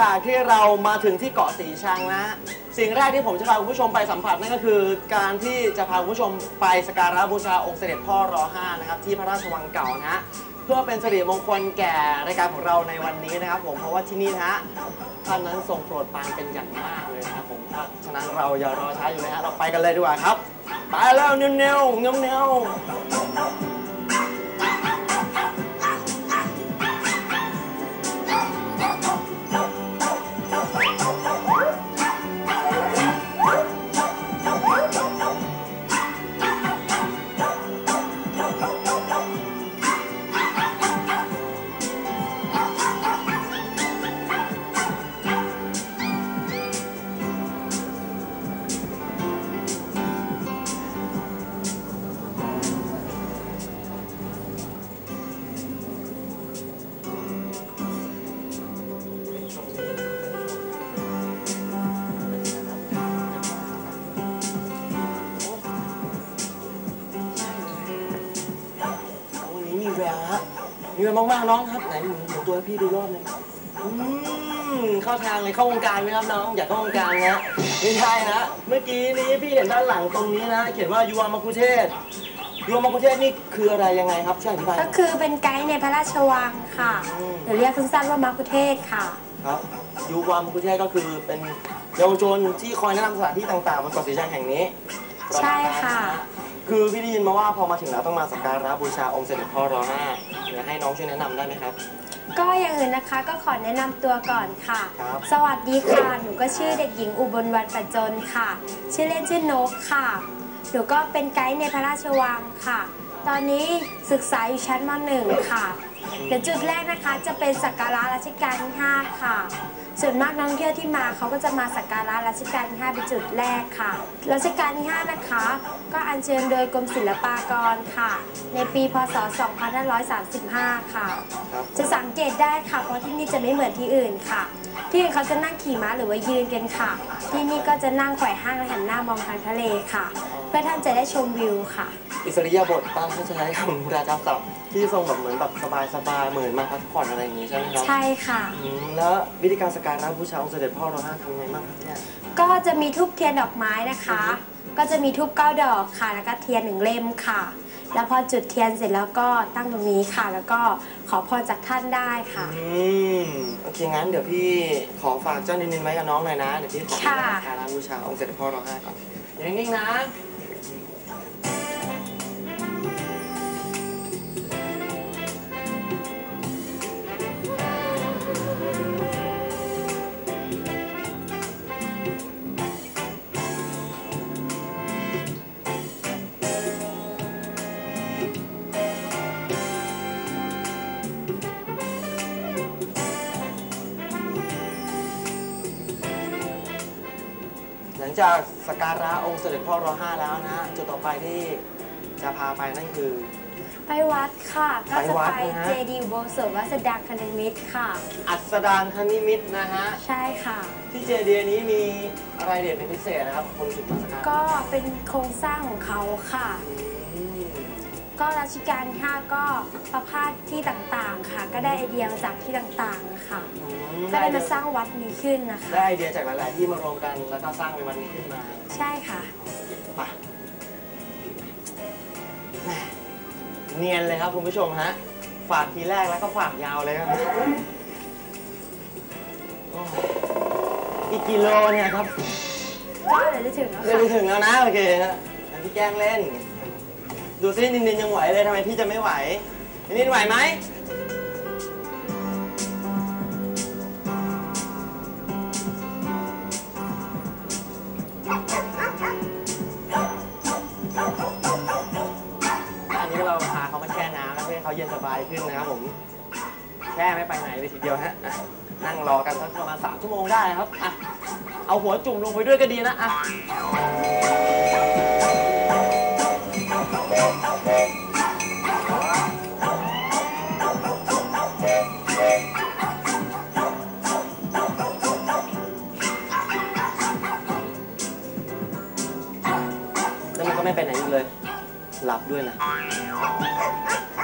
จากที่เรามาถึงที่เกาะสีชังนะสิ่งแรกที่ผมจะพาคุณผู้ชมไปสัมผัสนั่นก็คือ การที่จะพาคุณผู้ชมไปสการะบูชาองค์เสด็จพ่อรอห้านะครับที่พระราชวังเก่านะฮะเพื่อเป็นสิริมงคลแก่รายการของเราในวันนี้นะครับผมเพราะว่าที่นี่นะฮะท่านนั้นทรงโปรดปรานเป็นอย่างมากเลยนะครับผมเพราะฉะนั้นเราอย่ารอช้าอยู่เลยฮะเราไปกันเลยดีกว่าครับไปแล้วเนียวเนียวเนียวเมีแววมากๆน้องครับไหนหมุนหมุนตัวให้พี่ดูรอบหนึงอืมเข้าทางเลยเข้าวงการไหมครับน้องอยากเข้าวงการนะไม่ใช่นะ เมื่อกี้นี้พี่เห็นด้านหลังตรงนี้นะ เขียนว่ายูวามาคุเทศยูวามาคุเทศนี่คืออะไรยังไงครับช่วยอธิบายหน่ก็อย คือเป็นไกด์ในพระราชวังค่ะอืม หรือเรียกสั้นๆว่ามาคุเทศค่ะ ครับยูวามาคุเทศก็คือเป็นเยาวชนที่คอยแนะนำสถานที่ต่างๆบนเกาะสีชังแห่งนี้ ใช่ค่ะ คือพี่ได้ยินมาว่าพอมาถึงแล้วต้องมาสักการะบูชาองค์เสด็จพ่อรอห้า เดี๋ยวให้น้องช่วยแนะนำได้ไหมครับ ก็อย่างอื่นนะคะก็ขอแนะนำตัวก่อนค่ะ ครับ สวัสดีค่ะ หนูก็ชื่อเด็กหญิงอุบลวันปัจจนค่ะ ชื่อเล่นชื่อนกค่ะ หนูก็เป็นไกด์ในพระราชวังค่ะ ตอนนี้ศึกษาอยู่ชั้นม .1 ค่ะ เดี๋ยวจุดแรกนะคะจะเป็นสักการะรัชกาลที่5ค่ะ ส่วนมากนักท่องเที่ยวที่มาเขาก็จะมาสักการะรัชกาลที่5เป็นจุดแรกค่ะ รัชกาลที่ 5 นะคะ ก็อัญเชิญโดยกรมศิลปากรค่ะ ในปีพศ 2535 ค่ะครับจะสังเกตได้ค่ะ เพราะที่นี่จะไม่เหมือนที่อื่นค่ะ ที่อื่นเขาจะนั่งขี่ม้าหรือว่ายืนกันค่ะ ที่นี่ก็จะนั่งไขว่ห้างและหันหน้ามองทางทะเลค่ะ เพื่อท่านจะได้ชมวิวค่ะ อิสริยาบถป้าเขาจะใช้คำราชาศัพท์ที่ทรงแบบเหมือนแบบสบายๆเหมือนมาพักผ่อนอะไรอย่างงี้ใช่ไหมครับใช่ค่ะ อืมแล้ววิธีการสักการะบูชาองค์เสด็จพ่อรอห้าทำไงบ้างครับเนี่ย ก็จะมีทูบเทียนดอกไม้นะคะ ก็จะมีทูบเก้าดอกค่ะ แล้วก็เทียนหนึ่งเล่มค่ะ แล้วพอจุดเทียนเสร็จแล้วก็ตั้งตรงนี้ค่ะ แล้วก็ขอพรจากท่านได้ค่ะ อืมโอเคงั้นเดี๋ยวพี่ขอฝากเจ้านินๆไว้กับน้องหน่อยนะ เดี๋ยวพี่ขอค่ะสักการะบูชาองค์เสด็จพ่อรอห้าก่อนอยู่นิ่งๆนะ หลังจากสักการะองค์เสด็จพ่อรอห้าแล้วนะ จุดต่อไปที่จะพาไปนั่นคือ ไปวัดค่ะ ก็ไปจะวัดไปนะฮะ เจดีย์อุโบสถวัดสดดังคณิมิตรค่ะ อัสดางคณิมิตรนะฮะ ใช่ค่ะ ที่เจดีย์นี้มีอะไรเด่นเป็นพิเศษนะครับคนจุดมาสักการะก็เป็นโครงสร้างของเขาค่ะ อืม ก็รัชกาลที่ห้าก็ประพาสที่ต่างๆค่ะ ก็ได้ไอเดียมาจากที่ต่างๆค่ะอืมก็ได้มาสร้างวัดนี้ขึ้นนะคะ ได้ไอเดียจากหลายๆที่มารวมกัน แล้วก็สร้างเป็นวันนี้ขึ้นมาใช่ค่ะ ไปแหม่เนียนเลยครับคุณผู้ชมฮะ ฝากทีแรกแล้วก็ฝากยาวเลยครับโอ้อีกกิโลเนี่ยครับ ก็เดี๋ยวจะถึงแล้วเดินค่ะ ไปถึงแล้วนะ โอเคฮะแต่พี่แกล้งเล่น ดูซินินนินยังไหวเลยทำไมพี่จะไม่ไหว นินนินไหวไหมอันนี้เราพาเขามาแช่น้ำแล้วเพื่อให้เขาเย็นสบายขึ้นนะครับผม แช่ไม่ไปไหนเลยทีเดียวฮะอะนั่งรอกันสักประมาณสามชั่วโมงได้ครับอะเอาหัวจุ่มลงไปด้วยก็ดีนะอะ ไม่ไปไหนอีกเลย หลับด้วยนะ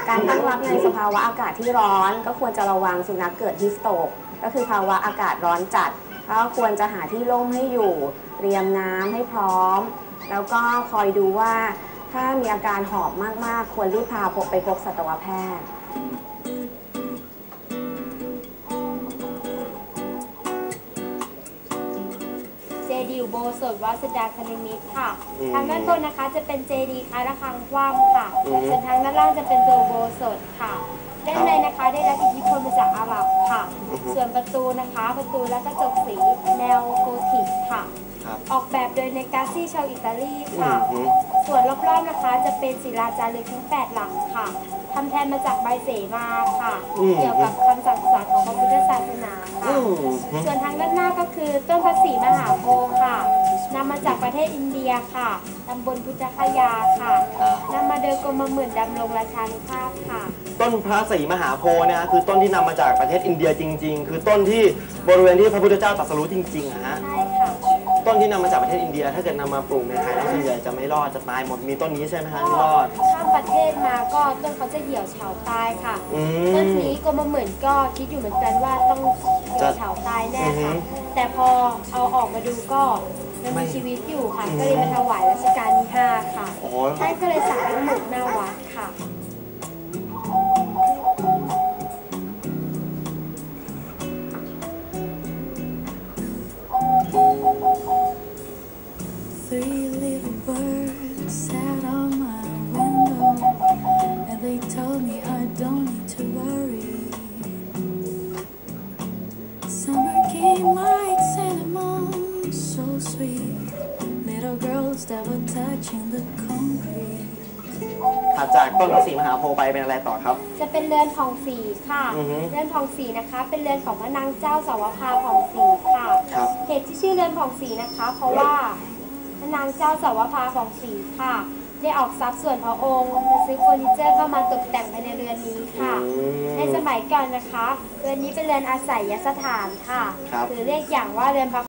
การตั้งรับในสภาวะอากาศที่ร้อนก็ควรจะระวังสุนัขเกิดฮิสโตก ก็คือภาวะอากาศร้อนจัด ก็ควรจะหาที่ร่มให้อยู่ เตรียมน้ำให้พร้อม แล้วก็คอยดูว่าถ้ามีอาการหอบมากๆ ควรรีบพาพบไปพบสัตวแพทย์ ดีย์อุโบสถวัดสดาคณิมิตรค่ะ อืมทางด้านบนนะคะจะเป็นเจดีย์คล้ายระฆังคว่ำค่ะอืมส่วนทางด้านล่างจะเป็นตัวอุโบสถค่ะด้านในนะคะได้รับอิทธิพลมาจากอาหรับค่ะ อือฮึ ส่วนประตูนะคะประตูและกระจกสีแนวโกธิกค่ะ ครับ ออกแบบโดยเนกาซี่ชาวอิตาลีอืค่ะมฮึส่วนรอบๆนะคะจะเป็นศิลาจารึกทั้ง 8 หลังค่ะทำแทนมาจากใบเสมาค่ะเกี่ยวกับคำสั่งสอนของพระพุทธศาสนาอืค่ะมฮึส่วนทางด้านหน้าก็คือต้นพระศรีมหาโพธิ์ ประเทศอินเดียค่ะ ตำบลพุทธคยาค่ะครับนำมาโดยกรมหมื่นดำรงราชานุภาพค่ะ ต้นพระศรีมหาโพธิ์เนี่ยคือต้นที่นำมาจากประเทศอินเดียจริง ๆ คือต้นที่บริเวณที่พระพุทธเจ้าตรัสรู้จริงๆอะฮะ ใช่ค่ะ ต้นที่นำมาจากประเทศอินเดีย ถ้าเกิดนำมาปลูกในไทยแล้วส่วนใหญ่จะไม่รอดจะตายหมดมีต้นนี้ใช่ไหมฮะที่รอด ข้ามประเทศมาก็ต้นเขาจะเหี่ยวเฉาตายค่ะ อืต้นมนี้กรมหมื่นก็คิดอยู่เหมือนกันว่าต้องเหี่ยวเฉาตายแน่ค่ะอือฮึแต่พอเอาออกมาดูก็ ยังไม่มีชีวิตอยู่ค่ะอืมก็เลยมาถวายรัชกาลที่ห้าค่ะ โอ้โห ท่านก็เลยสั่งให้หมุกหน้าวัดค่ะ so sweet. Little girls that were touching the concrete. ถัดจากต้นพระศรีมหาโพธิ์ไปเป็นอะไรต่อครับ จะเป็นเรือนผ่องศรีค่ะ อือฮึเรือนผ่องศรีนะคะ เป็นเรือนของพระนางเจ้าสาวภาผ่องศรีค่ะ ครับ เหตุที่ชื่อเรือนผ่องศรีนะคะ เพราะว่าพระนางเจ้าสาวภาผ่องศรีค่ะ ได้ออกทรัพย์ส่วนพระองค์มาซื้อเฟอร์นิเจอร์เข้ามาตกแต่งภายในเรือนนี้ค่ะ อืมในสมัยก่อนนะคะ เรือนนี้เป็นเรือนอาศัยยสถานค่ะ ครับ หรือเรียกอย่างว่าเรือนพัก